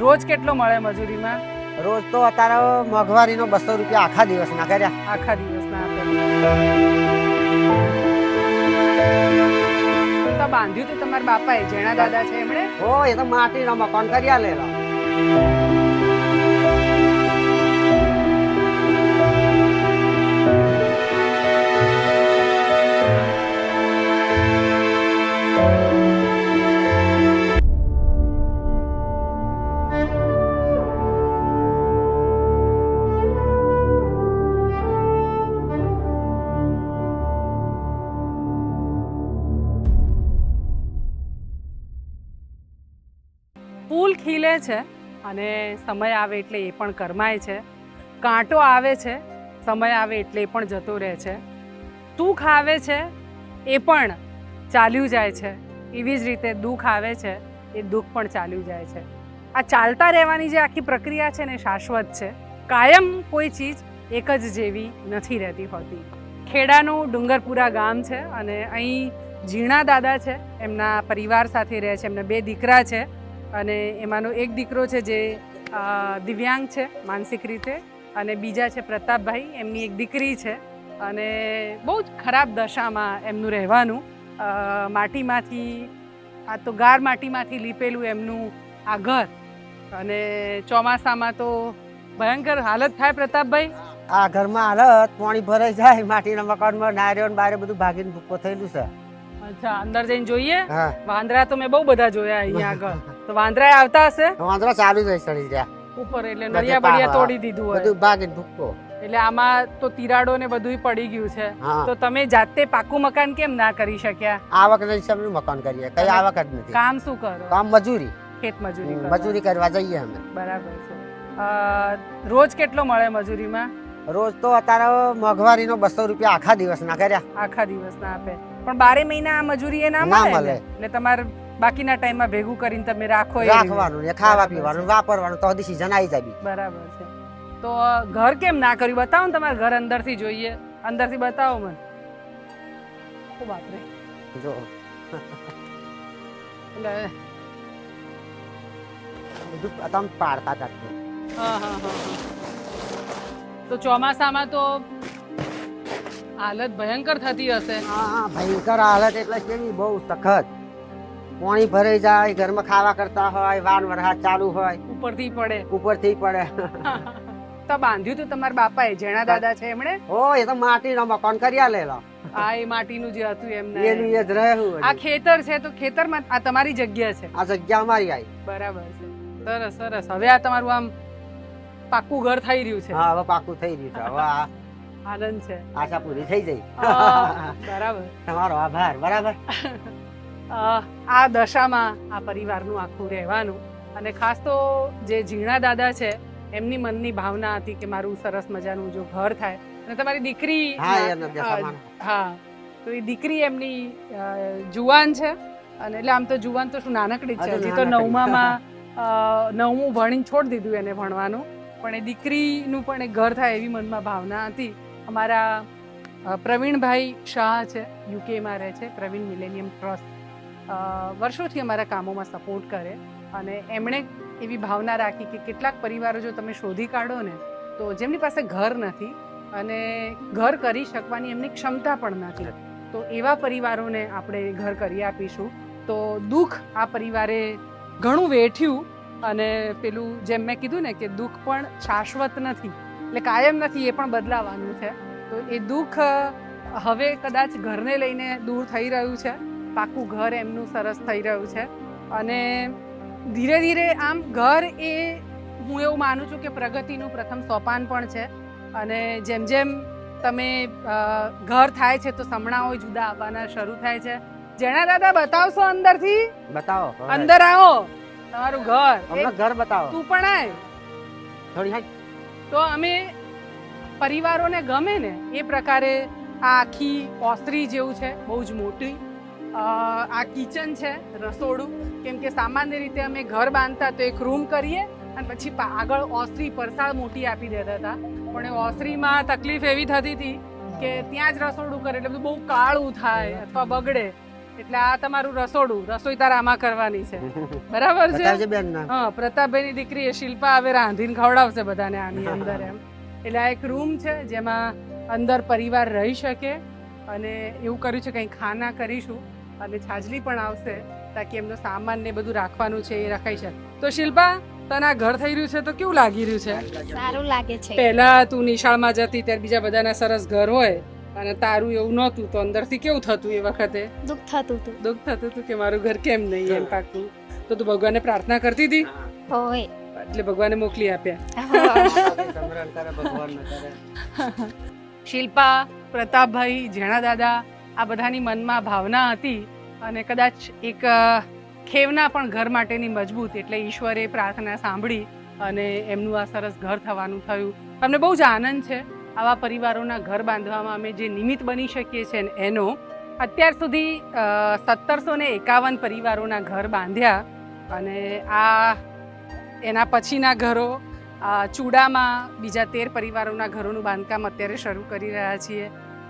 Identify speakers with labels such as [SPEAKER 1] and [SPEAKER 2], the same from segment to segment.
[SPEAKER 1] રોજ કેટલો મળે મજૂરીમાં?
[SPEAKER 2] રોજ તો અત્યારે મોંઘવારીનો બસો રૂપિયા આખા દિવસના કર્યા.
[SPEAKER 1] આખા દિવસના તો બાંધ્યું તું તમારા બાપાએ? જેણા દાદા છે એમણે?
[SPEAKER 2] હો એ તો માટીનો મકાન કર્યા આલેલા
[SPEAKER 1] ફૂલ ખીલે છે અને સમય આવે એટલે એ પણ કરમાય છે. કાંટો આવે છે, સમય આવે એટલે એ પણ જતો રહે છે. સુખ આવે છે, એ પણ ચાલ્યું જાય છે. એવી જ રીતે દુઃખ આવે છે, એ દુઃખ પણ ચાલ્યું જાય છે. આ ચાલતા રહેવાની જે આખી પ્રક્રિયા છે ને શાશ્વત છે. કાયમ કોઈ ચીજ એક જ જેવી નથી રહેતી હોતી. ખેડાનું ડુંગરપુરા ગામ છે અને અહીં ઝીણા દાદા છે, એમના પરિવાર સાથે રહે છે, એમના બે દીકરા છે. અને એમાંનો એક દીકરો છે જે દિવ્યાંગ છે માનસિક રીતે અને બીજા છે પ્રતાપભાઈ એમની એક દીકરી છે અને બહુ જ ખરાબ દશામાં એમનું રહેવાનું. માટીમાંથી આ તો ગાર માટીમાંથી લીપેલું એમનું આ ઘર અને ચોમાસામાં તો ભયંકર હાલત થાય પ્રતાપભાઈ.
[SPEAKER 2] આ ઘરમાં હાલત પાણી ભરાઈ જાય માટીના મકાનમાં નારિયો ને બારે બધું ભાગીને ભૂકો થયેલું છે.
[SPEAKER 1] અચ્છા અંદર જઈને જોઈએ? વાંદરા તો મેં બહુ બધા જોયા અહીંયા આગળ. તો વાંદરા આવતા હશે?
[SPEAKER 2] વાંદરા ચાલુ જ હોય
[SPEAKER 1] ઉપર એટલે નળિયા બળિયા તોડી દીધું હોય.
[SPEAKER 2] બધું ભાગીને ભૂકો
[SPEAKER 1] એટલે આમાં તો તિરાડો ને બધું પડી ગયું છે. તો તમે જાતે પાકું મકાન કેમ ના કરી શક્યા?
[SPEAKER 2] આવક નહીં સમનું મકાન કરીએ. કઈ આવક જ નથી.
[SPEAKER 1] કામ શું કરો?
[SPEAKER 2] કામ મજૂરી.
[SPEAKER 1] ખેત મજૂરી
[SPEAKER 2] મજૂરી કરવા જઈએ અમે.
[SPEAKER 1] બરાબર છે. રોજ કેટલો મળે મજૂરીમાં?
[SPEAKER 2] રોજ તો અત્યારે મોંઘવારીનો બસો રૂપિયા આખા દિવસના કર્યા.
[SPEAKER 1] આખા દિવસના આપે. પણ બારે મહિના આ મજૂરી એ ના
[SPEAKER 2] ના?
[SPEAKER 1] મળે. ને? એટલે તમારે બાકીના ટાઈમમાં ભેગું કરીને તમે રાખો એ
[SPEAKER 2] રાખવાનું ને ખાવા પીવાનું વાપરવાનું તો હજી સીઝન આવી જાય
[SPEAKER 1] બરાબર છે. તો ઘર કેમ ના કર્યું? બતાવો ને તમારે ઘર અંદરથી જોઈએ. અંદરથી બતાવો મને. ઓ બાપરે.
[SPEAKER 2] જો.
[SPEAKER 1] એટલે
[SPEAKER 2] બધું તમે પાડતા કરજો
[SPEAKER 1] હા હા હા હા. તો ચોમાસામાં તો હાલત ભયંકર થતી હશે.
[SPEAKER 2] હા હા ભયંકર હાલત એટલે કેવી? બહુ સખત. પાણી ભરાઈ જાય ઘરમાં ખાવા કરતા હોય વાન વરસાદ ચાલુ હોય.
[SPEAKER 1] ઉપરથી પડે.
[SPEAKER 2] ઉપરથી પડે.
[SPEAKER 1] તો બાંધ્યું તું તમારા બાપાએ જેણા દાદા છે એમણે?
[SPEAKER 2] ઓ એ તો માટીનો મકાન કર્યા લેલા.
[SPEAKER 1] આ એ માટીનું જે હતું એમને.
[SPEAKER 2] એનું એ જ રહ્યું
[SPEAKER 1] આ ખેતર છે તો ખેતરમાં આ તમારી જગ્યા છે.
[SPEAKER 2] આ જગ્યા અમારી આવી
[SPEAKER 1] બરાબર છે. સરસ સરસ. હવે આ તમારું આમ પાક્કું ઘર થઈ રહ્યું છે.
[SPEAKER 2] હા હવે પાકું થઈ રહ્યું છે. હવે આ
[SPEAKER 1] આનંદ છે.
[SPEAKER 2] આશા પૂરી થઈ જઈ
[SPEAKER 1] બરાબર.
[SPEAKER 2] તમારો આભાર. બરાબર?
[SPEAKER 1] આ દશામાં આ પરિવારનું આખું રહેવાનું અને ખાસ તો જે ઝીણા દાદા છે એમની મનની ભાવના હતી કે મારું સરસ મજાનું જો ઘર થાય અને તમારી દીકરી
[SPEAKER 2] હા
[SPEAKER 1] તો એ દીકરી એમની જુવાન છે અને એટલે આમ તો જુવાન તો શું નાનકડી જ છે
[SPEAKER 2] હજી
[SPEAKER 1] તો નવમામાં નવમું ભણીને છોડી દીધું એને ભણવાનું પણ એ દીકરીનું પણ એક ઘર થાય એવી મનમાં ભાવના હતી. અમારા પ્રવીણભાઈ શાહ છે યુકેમાં રહે છે પ્રવીણ મિલેનિયમ ટ્રસ્ટ. વર્ષોથી અમારા કામોમાં સપોર્ટ કરે અને એમણે એવી ભાવના રાખી કે કેટલાક પરિવારો જો તમે શોધી કાઢો ને, તો જેમની પાસે ઘર નથી અને ઘર કરી શકવાની એમની ક્ષમતા પણ નથી. તો એવા પરિવારોને આપણે ઘર કરી આપીશું. તો દુઃખ આ પરિવારે ઘણું વેઠ્યું અને પેલું જેમ મેં કીધું ને કે દુઃખ પણ શાશ્વત નથી, એટલે કાયમ નથી એ પણ બદલાવાનું છે. તો એ દુઃખ હવે કદાચ ઘરને લઈને દૂર થઈ રહ્યું છે. પાકું ઘર એમનું સરસ થઈ રહ્યું છે. અને ધીરે ધીરે આમ ઘર એ હું એવું માનું છું કે પ્રગતિનું પ્રથમ સોપાન પણ છે. અને જેમ જેમ તમે ઘર થાય છે તો સમણાઓ જુદા આવવાના શરૂ થાય છે. જેના દાદા બતાવશો અંદરથી?
[SPEAKER 2] બતાવો
[SPEAKER 1] અંદર આવો. તમારું ઘર. હમણાં
[SPEAKER 2] ઘર બતાવો.
[SPEAKER 1] તું પણ આય.
[SPEAKER 2] થોડી હાઈ.
[SPEAKER 1] તો અમે પરિવારોને ગમે ને એ પ્રકારે આ આખી ઓસરી જેવું છે બહુ જ મોટી. આ કિચન છે રસોડું. કેમ કે સામાન્ય રીતે અમે ઘર બાંધતા તો એક રૂમ કરીએ અને પછી આગળ ઓસરી પરસાળ મોટી આપી દેતા હતા. પણ એ ઓસરીમાં તકલીફ એવી થતી હતી કે ત્યાં જ રસોડું કરે એટલે બધું બહુ કાળું થાય અથવા બગડે. એટલે આ તમારું રસોડું રસોઈ તારા આમાં કરવાની છે. બરાબર છે? હા પ્રતાપભાઈની દીકરી એ શિલ્પા હવે રાંધીને ખવડાવશે બધાને આની અંદર એમ. એટલે આ એક રૂમ છે જેમાં અંદર પરિવાર રહી શકે અને એવું કર્યું છે કંઈ ખાના કરીશું. અને છાજલી પણ આવશે તાકી એમનો સામાન ને બધું રાખવાનું છે એ રખાઈ શકે. તો શિલ્પા તને આ ઘર થઈ રહ્યું છે તો કેવું લાગી રહ્યું છે?
[SPEAKER 3] સારું લાગે છે.
[SPEAKER 1] પહેલા તું નિશાળમાં જતી ત્યારે બીજા બધાના સરસ ઘર હોય અને તારું એવું નહોતું તો અંદરથી કેવું થતું એ વખતે?
[SPEAKER 3] દુઃખ થતું હતું.
[SPEAKER 1] દુઃખ થતું હતું કે મારું ઘર કેમ નહીં એમ પાકું તો તું ભગવાનને પ્રાર્થના કરતી હતી?
[SPEAKER 3] હોય.
[SPEAKER 1] એટલે ભગવાને મોકલી આપ્યા.
[SPEAKER 2] ભગવાન
[SPEAKER 1] શિલ્પા પ્રતાપભાઈ જેણા દાદા આ બધાની મનમાં ભાવના હતી અને કદાચ એક ખેવના પણ ઘર માટેની મજબૂત એટલે ઈશ્વરે પ્રાર્થના સાંભળી અને એમનું આ સરસ ઘર થવાનું થયું. તમને બહુ જ આનંદ છે આવા પરિવારોના ઘર બાંધવામાં અમે જે નિમિત્ત બની શકીએ છીએ એનો. અત્યાર સુધી સત્તરસો ને એકાવન પરિવારોના ઘર બાંધ્યા અને આ એના પછીના ઘરો ચૂડામાં બીજા તેર પરિવારોના ઘરોનું બાંધકામ અત્યારે શરૂ કરી રહ્યા છીએ.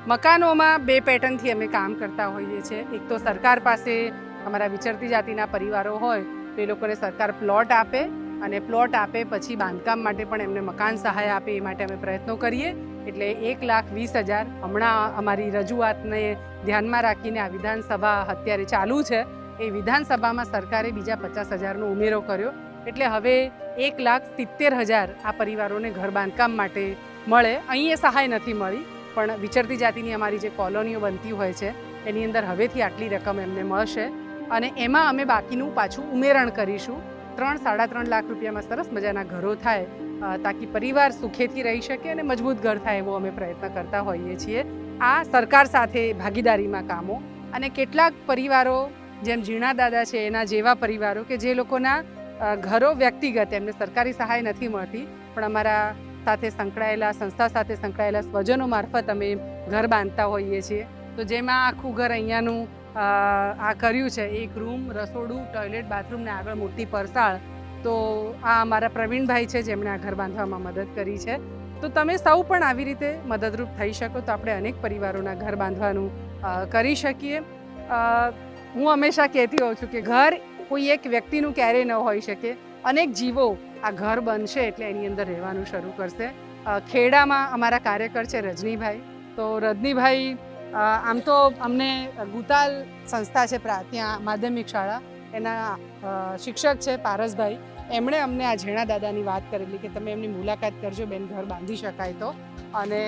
[SPEAKER 1] મકાનોમાં બે પેટર્નથી અમે કામ કરતા હોઈએ છીએ. એક તો સરકાર પાસે અમારા વિચરતી જાતિના પરિવારો હોય, તો એ લોકોને સરકાર પ્લોટ આપે અને પ્લોટ આપે પછી બાંધકામ માટે પણ એમને મકાન સહાય આપે એ માટે અમે પ્રયત્નો કરીએ. એટલે એક લાખ વીસ હજાર હમણાં અમારી રજૂઆતને ધ્યાનમાં રાખીને આ વિધાનસભા અત્યારે ચાલુ છે. એ વિધાનસભામાં સરકારે બીજા પચાસ હજારનો ઉમેરો કર્યો. એટલે હવે એક લાખ સિત્તેર હજાર આ પરિવારોને ઘર બાંધકામ માટે મળે. અહીં એ સહાય નથી મળી. પણ વિચરતી જાતિની અમારી જે કોલોનીઓ બનતી હોય છે, એની અંદર હવેથી આટલી રકમ એમને મળશે. અને એમાં અમે બાકીનું પાછું ઉમેરણ કરીશું. ત્રણ, સાડા ત્રણ લાખ રૂપિયામાં સરસ મજાના ઘરો થાય તાકી પરિવાર સુખેથી રહી શકે અને મજબૂત ઘર થાય એવો અમે પ્રયત્ન કરતા હોઈએ છીએ. આ સરકાર સાથે ભાગીદારીમાં કામો અને કેટલાક પરિવારો, જેમ ઝીણા દાદા છે, એના જેવા પરિવારો કે જે લોકોના ઘરો વ્યક્તિગત એમને સરકારી સહાય નથી મળતી, પણ અમારા સાથે સંકળાયેલા, સંસ્થા સાથે સંકળાયેલા સ્વજનો મારફત અમે ઘર બાંધતા હોઈએ છીએ. તો જેમાં આખું ઘર અહીંયાનું આ કર્યું છે. એક રૂમ, રસોડું, ટોયલેટ બાથરૂમને આગળ મોટી પરસાળ. તો આ અમારા પ્રવીણભાઈ છે જેમણે આ ઘર બાંધવામાં મદદ કરી છે. તો તમે સૌ પણ આવી રીતે મદદરૂપ થઈ શકો તો આપણે અનેક પરિવારોના ઘર બાંધવાનું કરી શકીએ. હું હંમેશા કહેતી હોઉં છું કે ઘર કોઈ એક વ્યક્તિનું ક્યારેય ન હોઈ શકે. અનેક જીવો આ ઘર બનશે એટલે એની અંદર રહેવાનું શરૂ કરશે. ખેડામાં અમારા કાર્યકર છે રજનીભાઈ. તો રજનીભાઈ આમ તો અમને ગુતાલ સંસ્થા છે ત્યાં માધ્યમિક શાળા. એના શિક્ષક છે પારસભાઈ. એમણે અમને આ ઝેણા દાદાની વાત કરેલી કે તમે એમની મુલાકાત કરજો, બેન ઘર બાંધી શકાય તો. અને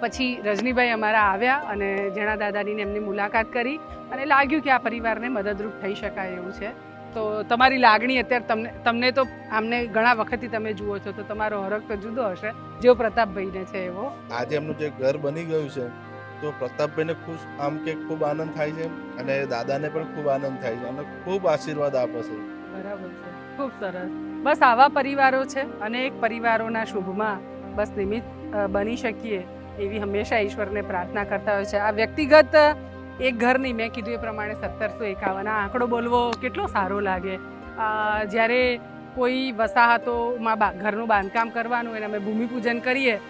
[SPEAKER 1] પછી રજનીભાઈ અમારા આવ્યા અને ઝેણા દાદાની એમની મુલાકાત કરી. અને લાગ્યું કે આ પરિવારને મદદરૂપ થઈ શકાય એવું છે. તો તમારી લાગણી અત્યારે તમને તમને તો આમને ઘણા વખતથી તમે જુઓ છો તો તમારો હરખ તો જુદો હશે. જેવો પ્રતાપભાઈને છે એવો.
[SPEAKER 4] આજે એમનું જે ઘર બની ગયું છે તો પ્રતાપભાઈને ખુશ આમ કે ખૂબ આનંદ થાય છે અને દાદાને પણ ખૂબ આનંદ થાય છે અને ખૂબ આશીર્વાદ આપે છે.
[SPEAKER 1] બરાબર છે. ખૂબ સરસ. બસ આવા પરિવારો છે અનેક પરિવારોના શુભમાં બસ નિમિત્ત બની શકીએ એવી હંમેશા ઈશ્વરને પ્રાર્થના કરતા હોય છે. આ વ્યક્તિગત એક ઘરની મેં કીધું એ પ્રમાણે સત્તરસો એકાવન. આ આંકડો બોલવો કેટલો સારો લાગે. જ્યારે કોઈ વસાહતોમાં બા- ઘરનું બાંધકામ કરવાનું, એને અમે ભૂમિપૂજન કરીએ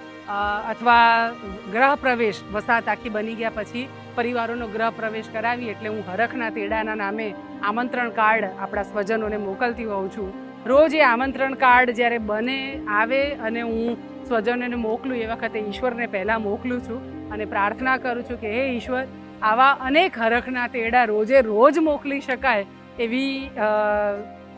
[SPEAKER 1] અથવા ગ્રહ પ્રવેશ વસાહત આખી બની ગયા પછી પરિવારોનો ગ્રહ પ્રવેશ કરાવી એટલે હું હરખના તેડાના નામે આમંત્રણ કાર્ડ આપણા સ્વજનોને મોકલતી હોઉં છું. રોજ એ આમંત્રણ કાર્ડ જ્યારે બને, આવે અને હું સ્વજનોને મોકલું, એ વખતે ઈશ્વરને પહેલાં મોકલું છું અને પ્રાર્થના કરું છું કે, હે ઈશ્વર આવા અનેક હરખના તેડા રોજે રોજ મોકલી શકાય એવી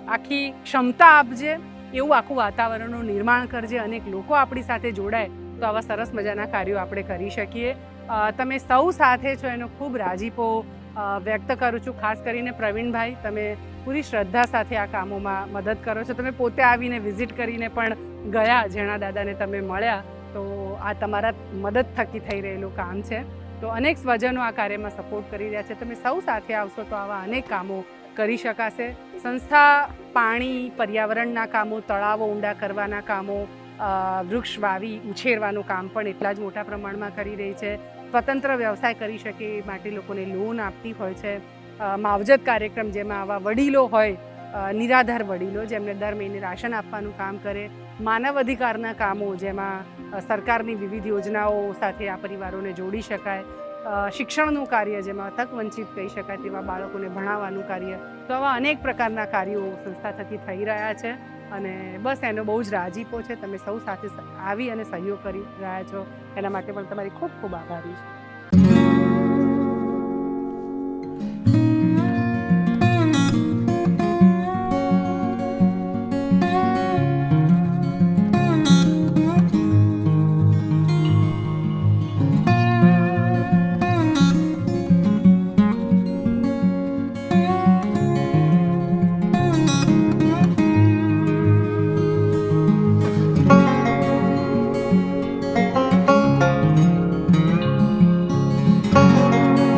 [SPEAKER 1] આખી ક્ષમતા આપજે, એવું આખું વાતાવરણનું નિર્માણ કરજે, અનેક લોકો આપણી સાથે જોડાય, તો આવા સરસ મજાના કાર્યો આપણે કરી શકીએ. તમે સૌ સાથે છો, એનો ખૂબ રાજીપો વ્યક્ત કરું છું, ખાસ કરીને પ્રવીણભાઈ, તમે પૂરી શ્રદ્ધા સાથે આ કામોમાં મદદ કરો છો. તમે પોતે આવીને વિઝિટ કરીને પણ ગયા જેણા દાદાને તમે મળ્યા, તો આ તમારા મદદ થકી થઈ રહેલું કામ છે. તો અનેક સ્વજનો આ કાર્યમાં સપોર્ટ કરી રહ્યા છે. તમે સૌ સાથે આવશો તો આવા અનેક કામો કરી શકાશે. સંસ્થા પાણી, પર્યાવરણના કામો, તળાવો ઊંડા કરવાના કામો વૃક્ષ વાવી, ઉછેરવાનું કામ પણ એટલા જ મોટા પ્રમાણમાં કરી રહી છે. સ્વતંત્ર વ્યવસાય કરી શકે એ માટે લોકોને લોન આપતી હોય છે. માવજત કાર્યક્રમ જેમાં આવા વડીલો હોય નિરાધાર વડીલો જેમને દર મહિને રાશન આપવાનું કામ કરે, માનવ અધિકારના કામો જેમાં સરકારની વિવિધ યોજનાઓ સાથે આ પરિવારોને જોડી શકાય. શિક્ષણનું કાર્ય જેમાં તક વંચિત કહી શકાય તેવા બાળકોને ભણાવવાનું કાર્ય. તો આવા અનેક પ્રકારના કાર્યો સંસ્થા થકી થઈ રહ્યા છે અને બસ એનો બહુ જ રાજીપો છે. તમે સૌ સાથે આવી અને સહયોગ કરી રહ્યા છો. એના માટે પણ તમારી ખૂબ ખૂબ આભારી છું.